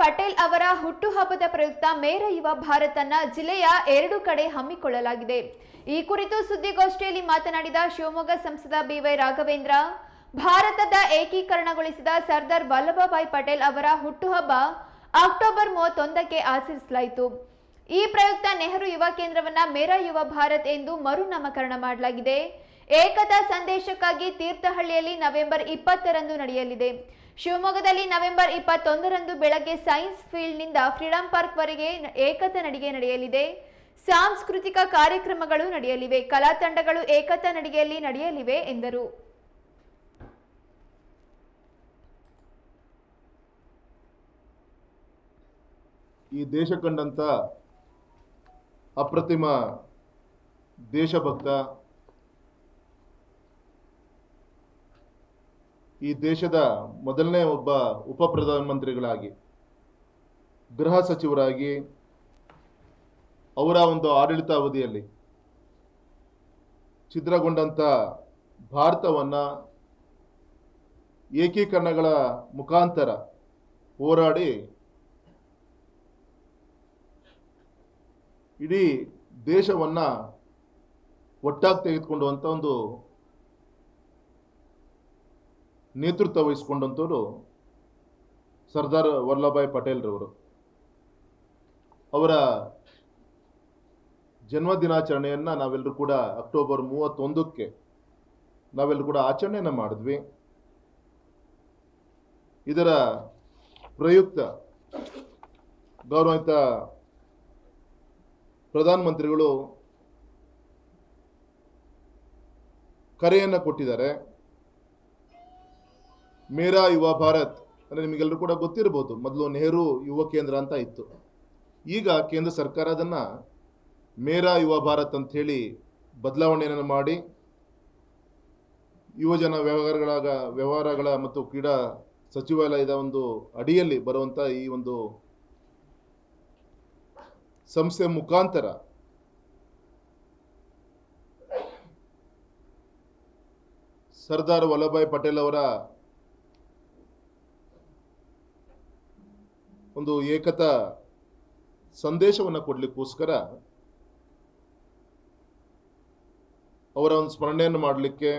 ಪಟೇಲ್ ಅವರ ಹುಟ್ಟುಹಬ್ಬದ ಪ್ರಯುಕ್ತ ಮೇರ ಯುವ ಭಾರತನ್ನ ಜಿಲ್ಲೆಯ ಎರಡು ಕಡೆ ಹಮ್ಮಿಕೊಳ್ಳಲಾಗಿದೆ. ಈ ಕುರಿತು ಸುದ್ದಿಗೋಷ್ಠಿಯಲ್ಲಿ ಮಾತನಾಡಿದ ಶಿವಮೊಗ್ಗ ಸಂಸದ ಬಿವೈ ರಾಘವೇಂದ್ರ, ಭಾರತದ ಏಕೀಕರಣಗೊಳಿಸಿದ ಸರ್ದಾರ್ ವಲ್ಲಭಭಾಯ್ ಪಟೇಲ್ ಅವರ ಹುಟ್ಟುಹಬ್ಬ ಅಕ್ಟೋಬರ್ ಮೂವತ್ತೊಂದಕ್ಕೆ ಆಚರಿಸಲಾಯಿತು. ಈ ಪ್ರಯುಕ್ತ ನೆಹರು ಯುವ ಕೇಂದ್ರವನ್ನ ಮೇರ ಯುವ ಭಾರತ್ ಎಂದು ಮರುನಾಮಕರಣ ಮಾಡಲಾಗಿದೆ. ಏಕತಾ ಸಂದೇಶಕ್ಕಾಗಿ ತೀರ್ಥಹಳ್ಳಿಯಲ್ಲಿ ನವೆಂಬರ್ ಇಪ್ಪತ್ತರಂದು ನಡೆಯಲಿದೆ. ಶಿವಮೊಗ್ಗದಲ್ಲಿ ನವೆಂಬರ್ ಇಪ್ಪತ್ತೊಂದರಂದು ಬೆಳಗ್ಗೆ ಸೈನ್ಸ್ ಫೀಲ್ಡ್ನಿಂದ ಫ್ರೀಡಂ ಪಾರ್ಕ್ ವರೆಗೆ ಏಕತಾ ನಡಿಗೆ ನಡೆಯಲಿದೆ. ಸಾಂಸ್ಕೃತಿಕ ಕಾರ್ಯಕ್ರಮಗಳು ನಡೆಯಲಿವೆ. ಕಲಾ ತಂಡಗಳು ಏಕತಾ ನಡಿಗೆಯಲ್ಲಿ ನಡೆಯಲಿವೆ ಎಂದರು. ಈ ದೇಶ ಕಂಡಂಥ ಅಪ್ರತಿಮ ದೇಶಭಕ್ತ ಈ ದೇಶದ ಮೊದಲನೇ ಒಬ್ಬ ಉಪ ಪ್ರಧಾನಮಂತ್ರಿಗಳಾಗಿ ಗೃಹ ಸಚಿವರಾಗಿ, ಅವರ ಒಂದು ಆಡಳಿತ ಅವಧಿಯಲ್ಲಿ ಛಿದ್ರಗೊಂಡಂಥ ಭಾರತವನ್ನು ಏಕೀಕರಣಗಳ ಮುಖಾಂತರ ಹೋರಾಡಿ ಇಡೀ ದೇಶವನ್ನ ಒಟ್ಟಾಗಿ ತೆಗೆದುಕೊಂಡುವಂಥ ಒಂದು ನೇತೃತ್ವ ವಹಿಸಿಕೊಂಡಂಥವ್ರು ಸರ್ದಾರ್ ವಲ್ಲಭಾಯ್ ಪಟೇಲ್ರವರು. ಅವರ ಜನ್ಮ ದಿನಾಚರಣೆಯನ್ನು ನಾವೆಲ್ಲರೂ ಕೂಡ ಅಕ್ಟೋಬರ್ ಮೂವತ್ತೊಂದಕ್ಕೆ ನಾವೆಲ್ಲರೂ ಕೂಡ ಆಚರಣೆಯನ್ನು ಮಾಡಿದ್ವಿ. ಇದರ ಪ್ರಯುಕ್ತ ಗೌರವಿತ ಪ್ರಧಾನಮಂತ್ರಿಗಳು ಕರೆಯನ್ನು ಕೊಟ್ಟಿದ್ದಾರೆ. ಮೇರಾ ಯುವ ಭಾರತ್ ಅಂದರೆ ನಿಮಗೆಲ್ಲರೂ ಕೂಡ ಗೊತ್ತಿರ್ಬೋದು. ಮೊದಲು ನೆಹರು ಯುವ ಕೇಂದ್ರ ಅಂತ ಇತ್ತು. ಈಗ ಕೇಂದ್ರ ಸರ್ಕಾರ ಅದನ್ನು ಮೇರಾ ಯುವ ಭಾರತ್ ಅಂಥೇಳಿ ಬದಲಾವಣೆಯನ್ನು ಮಾಡಿ ಯುವಜನ ವ್ಯವಹಾರಗಳ ವ್ಯವಹಾರಗಳ ಮತ್ತು ಕ್ರೀಡಾ ಸಚಿವಾಲಯದ ಒಂದು ಅಡಿಯಲ್ಲಿ ಬರುವಂಥ ಈ ಒಂದು ಸಂಸ್ಥೆ ಮುಖಾಂತರ ಸರ್ದಾರ್ ವಲ್ಲಭಾಯ್ ಪಟೇಲ್ ಅವರ ಒಂದು ಏಕತಾ ಸಂದೇಶವನ್ನು ಕೊಡಲಿಕ್ಕೋಸ್ಕರ ಅವರ ಒಂದು ಸ್ಮರಣೆಯನ್ನು ಮಾಡಲಿಕ್ಕೆ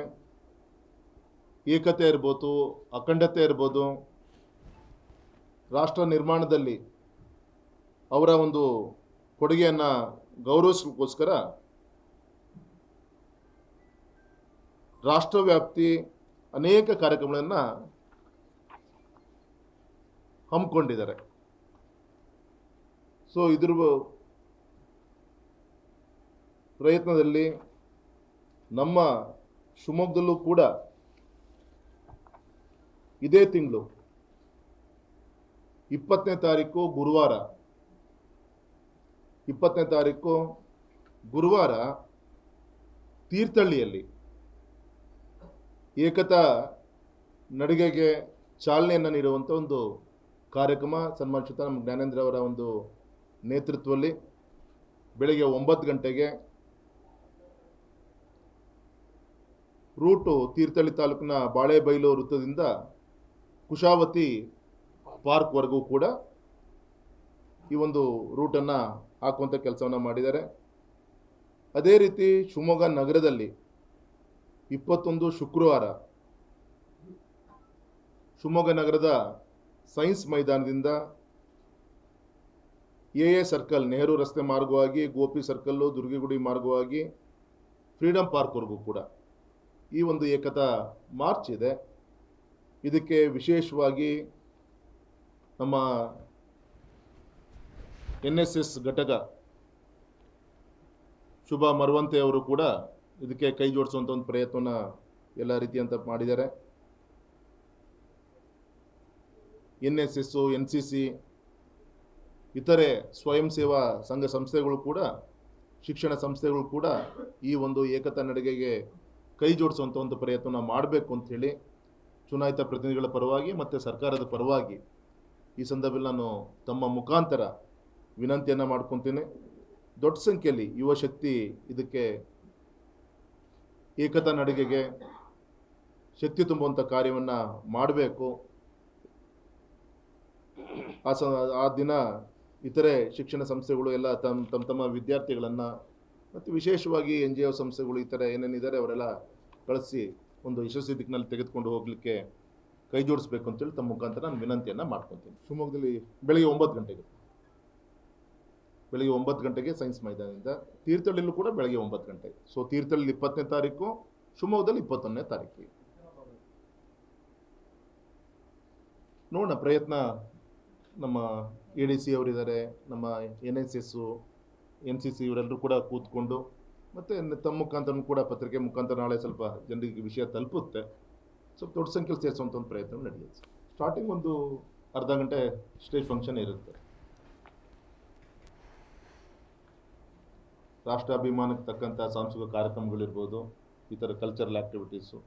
ಏಕತೆ ಇರ್ಬೋದು, ಅಖಂಡತೆ ಇರ್ಬೋದು, ರಾಷ್ಟ್ರ ನಿರ್ಮಾಣದಲ್ಲಿ ಅವರ ಒಂದು ಕೊಡುಗೆಯನ್ನು ಗೌರವಿಸಲಿಕ್ಕೋಸ್ಕರ ರಾಷ್ಟ್ರವ್ಯಾಪ್ತಿ ಅನೇಕ ಕಾರ್ಯಕ್ರಮಗಳನ್ನು ಹಮ್ಮಿಕೊಂಡಿದ್ದಾರೆ. ಸೊ ಇದ್ರ ಪ್ರಯತ್ನದಲ್ಲಿ ನಮ್ಮ ಶಿವಮೊಗ್ಗದಲ್ಲೂ ಕೂಡ ಇದೇ ತಿಂಗಳು ಇಪ್ಪತ್ತನೇ ತಾರೀಕು ಗುರುವಾರ. ಇಪ್ಪತ್ತನೇ ತಾರೀಕು ಗುರುವಾರ ತೀರ್ಥಹಳ್ಳಿಯಲ್ಲಿ ಏಕತಾ ನಡಿಗೆಗೆ ಚಾಲನೆಯನ್ನು ನೀಡುವಂಥ ಒಂದು ಕಾರ್ಯಕ್ರಮ ಸನ್ಮಾನಿಸುತ್ತಾ ನಮ್ಮ ಜ್ಞಾನೇಂದ್ರ ಅವರ ಒಂದು ನೇತೃತ್ವದಲ್ಲಿ ಬೆಳಗ್ಗೆ ಒಂಬತ್ತು ಗಂಟೆಗೆ ರೂಟು ತೀರ್ಥಹಳ್ಳಿ ತಾಲೂಕಿನ ಬಾಳೆಬೈಲು ವೃತ್ತದಿಂದ ಕುಶಾವತಿ ಪಾರ್ಕ್ವರೆಗೂ ಕೂಡ ಈ ಒಂದು ರೂಟನ್ನು ಹಾಕುವಂಥ ಕೆಲಸವನ್ನು ಮಾಡಿದ್ದಾರೆ. ಅದೇ ರೀತಿ ಶಿವಮೊಗ್ಗ ನಗರದಲ್ಲಿ ಇಪ್ಪತ್ತೊಂದು ಶುಕ್ರವಾರ ಶಿವಮೊಗ್ಗ ನಗರದ ಸೈನ್ಸ್ ಮೈದಾನದಿಂದ ಎ ಎ ಸರ್ಕಲ್, ನೆಹರು ರಸ್ತೆ ಮಾರ್ಗವಾಗಿ, ಗೋಪಿ ಸರ್ಕಲ್ಲು, ದುರ್ಗಿಗುಡಿ ಮಾರ್ಗವಾಗಿ ಫ್ರೀಡಮ್ ಪಾರ್ಕ್ವರೆಗೂ ಕೂಡ ಈ ಒಂದು ಏಕತಾ ಮಾರ್ಚ್ ಇದೆ. ಇದಕ್ಕೆ ವಿಶೇಷವಾಗಿ ನಮ್ಮ ಎನ್ ಎಸ್ ಎಸ್ ಘಟಕ ಶುಭ ಮರವಂತೆ ಅವರು ಕೂಡ ಇದಕ್ಕೆ ಕೈ ಜೋಡಿಸುವಂಥ ಒಂದು ಪ್ರಯತ್ನ ಎಲ್ಲ ರೀತಿಯಂತ ಮಾಡಿದ್ದಾರೆ. N S S N C C ಇತರೆ ಸ್ವಯಂ ಸೇವಾ ಸಂಘ ಸಂಸ್ಥೆಗಳು ಕೂಡ, ಶಿಕ್ಷಣ ಸಂಸ್ಥೆಗಳು ಕೂಡ ಈ ಒಂದು ಏಕತಾ ನಡಿಗೆಗೆ ಕೈ ಜೋಡಿಸುವಂಥ ಒಂದು ಪ್ರಯತ್ನ ಮಾಡಬೇಕು ಅಂಥೇಳಿ ಚುನಾಯಿತ ಪ್ರತಿನಿಧಿಗಳ ಪರವಾಗಿ ಮತ್ತು ಸರ್ಕಾರದ ಪರವಾಗಿ ಈ ಸಂದರ್ಭದಲ್ಲಿ ನಾನು ತಮ್ಮ ಮುಖಾಂತರ ವಿನಂತಿಯನ್ನು ಮಾಡ್ಕೊತೀನಿ. ದೊಡ್ಡ ಸಂಖ್ಯೆಯಲ್ಲಿ ಯುವ ಶಕ್ತಿ ಇದಕ್ಕೆ ಏಕತಾ ನಡಿಗೆಗೆ ಶಕ್ತಿ ತುಂಬುವಂಥ ಕಾರ್ಯವನ್ನು ಮಾಡಬೇಕು. ಆ ಸ, ಆ ದಿನ ಇತರೆ ಶಿಕ್ಷಣ ಸಂಸ್ಥೆಗಳು ಎಲ್ಲ ತಮ್ಮ ತಮ್ಮ ತಮ್ಮ ವಿದ್ಯಾರ್ಥಿಗಳನ್ನು ಮತ್ತು ವಿಶೇಷವಾಗಿ ಎನ್ ಜಿ ಒ ಸಂಸ್ಥೆಗಳು ಈ ಥರ ಏನೇನಿದ್ದಾರೆ ಅವರೆಲ್ಲ ಕಳಿಸಿ ಒಂದು ಯಶಸ್ವಿ ದಿಕ್ಕಿನಲ್ಲಿ ತೆಗೆದುಕೊಂಡು ಹೋಗಲಿಕ್ಕೆ ಕೈ ಜೋಡಿಸ್ಬೇಕು ಅಂತೇಳಿ ತಮ್ಮ ಮುಖಾಂತರ ನಾನು ವಿನಂತಿಯನ್ನು ಮಾಡ್ಕೊತೀನಿ. ಶಿವಮೊಗ್ಗದಲ್ಲಿ ಬೆಳಗ್ಗೆ ಒಂಬತ್ತು ಗಂಟೆಗೆ, ಬೆಳಿಗ್ಗೆ ಒಂಬತ್ತು ಗಂಟೆಗೆ ಸೈನ್ಸ್ ಮೈದಾನದಿಂದ ತೀರ್ಥಹಳ್ಳಿಯಲ್ಲೂ ಕೂಡ ಬೆಳಗ್ಗೆ ಒಂಬತ್ತು ಗಂಟೆ. ಸೊ ತೀರ್ಥಹಳ್ಳಿ ಇಪ್ಪತ್ತನೇ ತಾರೀಕು, ಶಿವಮೊಗ್ಗದಲ್ಲಿ ಇಪ್ಪತ್ತೊಂದನೇ ತಾರೀಕು. ನೋಡೋಣ ಪ್ರಯತ್ನ ನಮ್ಮ ಎ ಡಿ ಸಿ ಅವರಿದ್ದಾರೆ, ನಮ್ಮ N S S N C C ಇವರೆಲ್ಲರೂ ಕೂಡ ಕೂತ್ಕೊಂಡು ಮತ್ತು ತಮ್ಮ ಮುಖಾಂತರ ಕೂಡ ಪತ್ರಿಕೆ ಮುಖಾಂತರ ನಾಳೆ ಸ್ವಲ್ಪ ಜನರಿಗೆ ವಿಷಯ ತಲುಪುತ್ತೆ. ಸ್ವಲ್ಪ ದೊಡ್ಡ ಸಂಖ್ಯೆಯಲ್ಲಿ ಸೇರಿಸುವಂಥ ಒಂದು ಪ್ರಯತ್ನ ನಡೆಯುತ್ತೆ. ಸ್ಟಾರ್ಟಿಂಗ್ ಒಂದು ಅರ್ಧ ಗಂಟೆ ಸ್ಟೇಜ್ ಫಂಕ್ಷನ್ ಇರುತ್ತೆ. ರಾಷ್ಟ್ರಾಭಿಮಾನಕ್ಕೆ ತಕ್ಕಂಥ ಸಾಂಸ್ಕೃತಿಕ ಕಾರ್ಯಕ್ರಮಗಳಿರ್ಬೋದು, ಈ ಥರ ಕಲ್ಚರಲ್ ಆ್ಯಕ್ಟಿವಿಟೀಸು